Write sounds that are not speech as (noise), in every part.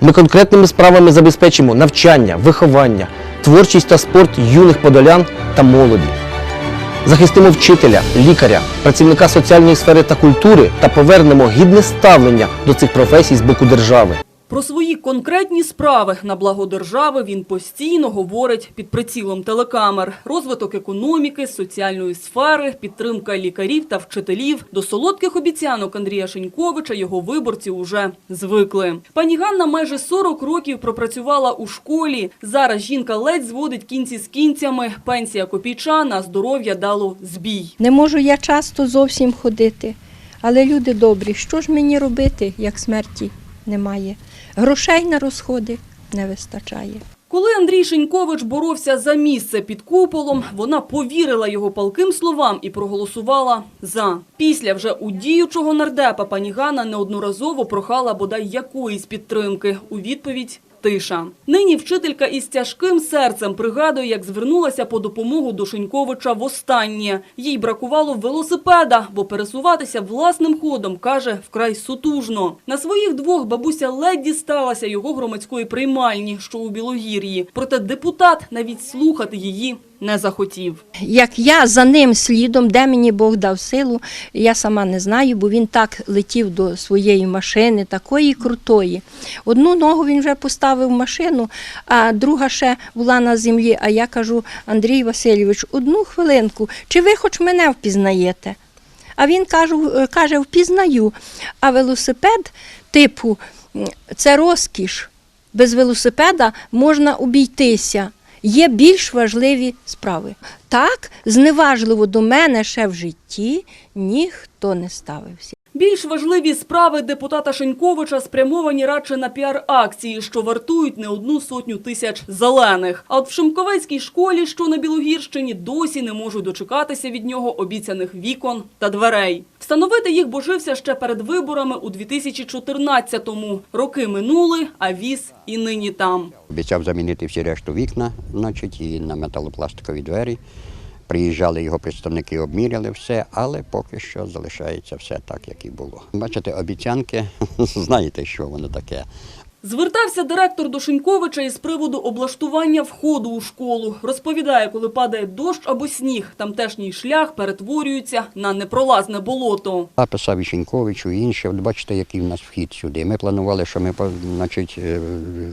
Ми конкретними справами забезпечимо навчання, виховання, творчість та спорт юних подолян та молоді. Захистимо вчителя, лікаря, працівника соціальної сфери та культури та повернемо гідне ставлення до цих професій з боку держави. Про свої конкретні справи на благо держави він постійно говорить під прицілом телекамер. Розвиток економіки, соціальної сфери, підтримка лікарів та вчителів. До солодких обіцянок Андрія Шеньковича його виборці уже звикли. Пані Ганна майже 40 років пропрацювала у школі. Зараз жінка ледь зводить кінці з кінцями. Пенсія копійча на здоров'я дало збій. Не можу я часто зовсім ходити. Але люди добрі, що ж мені робити, як смерті немає? Грошей на розходи не вистачає. Коли Андрій Шенькович боровся за місце під куполом, вона повірила його палким словам і проголосувала «за». Після вже у діючого нардепа пані Гана неодноразово прохала бодай якоїсь підтримки. У відповідь тиша. Нині вчителька із тяжким серцем пригадує, як звернулася по допомогу до Шеньковича востаннє. Їй бракувало велосипеда, бо пересуватися власним ходом, каже, вкрай сутужно. На своїх двох бабуся ледь дісталася його громадської приймальні, що у Білогір'ї. Проте депутат навіть слухати її не захотів. Як я за ним слідом, де мені Бог дав силу, я сама не знаю, бо він так летів до своєї машини, такої крутої. Одну ногу він вже поставив в машину, а друга ще була на землі. А я кажу, Андрій Васильович, одну хвилинку, чи ви хоч мене впізнаєте? А він кажу, е, каже, впізнаю. А велосипед, типу, це розкіш. Без велосипеда можна обійтися. Є більш важливі справи. Так, зневажливо до мене ще в житті ніхто не ставився. Більш важливі справи депутата Шеньковича спрямовані радше на піар-акції, що вартують не одну сотню тисяч зелених. А от в Шимковецькій школі, що на Білогірщині, досі не можуть дочекатися від нього обіцяних вікон та дверей. Встановити їх божився ще перед виборами у 2014-му. Роки минули, а віз і нині там. Обіцяв замінити всі решту вікна, значить, і на металопластикові двері. Приїжджали його представники, обміряли все, але поки що залишається все так, як і було. Бачите, обіцянки, (laughs) знаєте, що воно таке. Звертався директор до Шеньковича із приводу облаштування входу у школу. Розповідає, коли падає дощ або сніг, тамтешній шлях перетворюється на непролазне болото. А писав і Шеньковичу, і інші. От бачите, який в нас вхід сюди. Ми планували, що ми значить, е,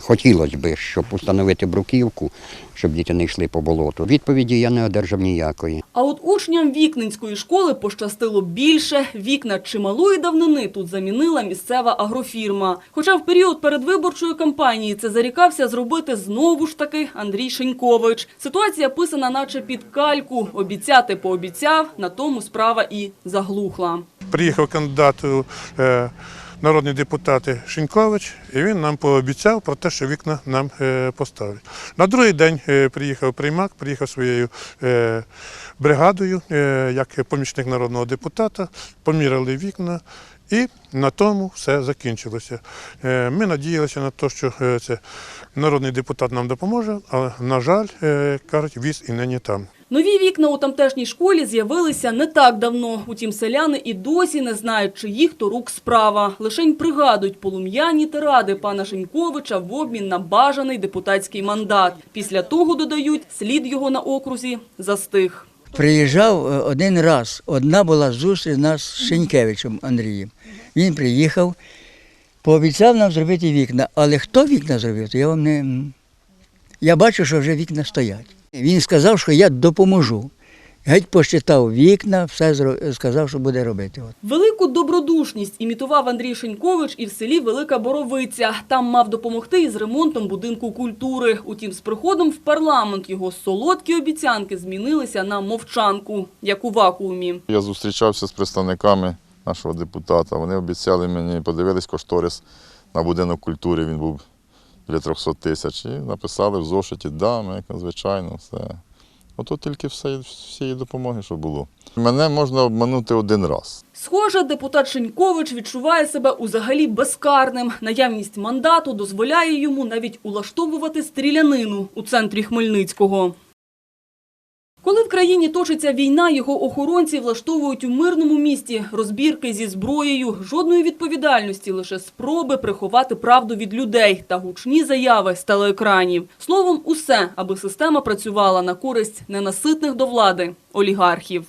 хотілося б, щоб установити бруківку, щоб діти не йшли по болоту. Відповіді я не одержав ніякої. А от учням Вікненської школи пощастило більше. Вікна чималої давнини тут замінила місцева агрофірма. Хоча в період передвиборчої кампанії це зарікався зробити знову ж таки Андрій Шенькович. Ситуація писана наче під кальку. Обіцяти пообіцяв, на тому справа і заглухла. приїхав кандидат е, народні депутати Шинькович, і він нам пообіцяв про те, що вікна нам е, поставить. На другий день е, приїхав приймак, приїхав своєю бригадою, як помічник народного депутата, поміряли вікна. І на тому все закінчилося. Е, Ми надіялися на те, що е, це народний депутат нам допоможе, але, на жаль, е, кажуть, віз і нині там. Нові вікна у тамтешній школі з'явилися не так давно. Утім, селяни і досі не знають, чиїх то рук справа. Лишень пригадують полум'яні тиради пана Шеньковича в обмін на бажаний депутатський мандат. Після того, додають, слід його на окрузі застиг. Приїжджав е, один раз. Одна була зустріч нас з Шенькевичем Андрієм. Він приїхав, пообіцяв нам зробити вікна. Але хто вікна зробив, то я вам не. Я бачу, що вже вікна стоять. Він сказав, що я допоможу. Геть посчитав вікна, все сказав, що буде робити. От. Велику добродушність імітував Андрій Шенькович і в селі Велика Боровиця. Там мав допомогти із ремонтом будинку культури. Утім, з приходом в парламент його солодкі обіцянки змінилися на мовчанку, як у вакуумі. Я зустрічався з представниками нашого депутата. Вони обіцяли мені, подивились кошторис на будинок культури, він був для 300 тисяч. І написали в зошиті, да, ми, звичайно, все. Ото тільки все, всієї допомоги, що було. Мене можна обманути один раз. Схоже, депутат Шенькович відчуває себе узагалі безкарним. Наявність мандату дозволяє йому навіть улаштовувати стрілянину у центрі Хмельницького. Країні точиться війна, його охоронці влаштовують у мирному місті розбірки зі зброєю, жодної відповідальності, лише спроби приховати правду від людей та гучні заяви з телеекранів. Словом, усе, аби система працювала на користь ненаситних до влади олігархів.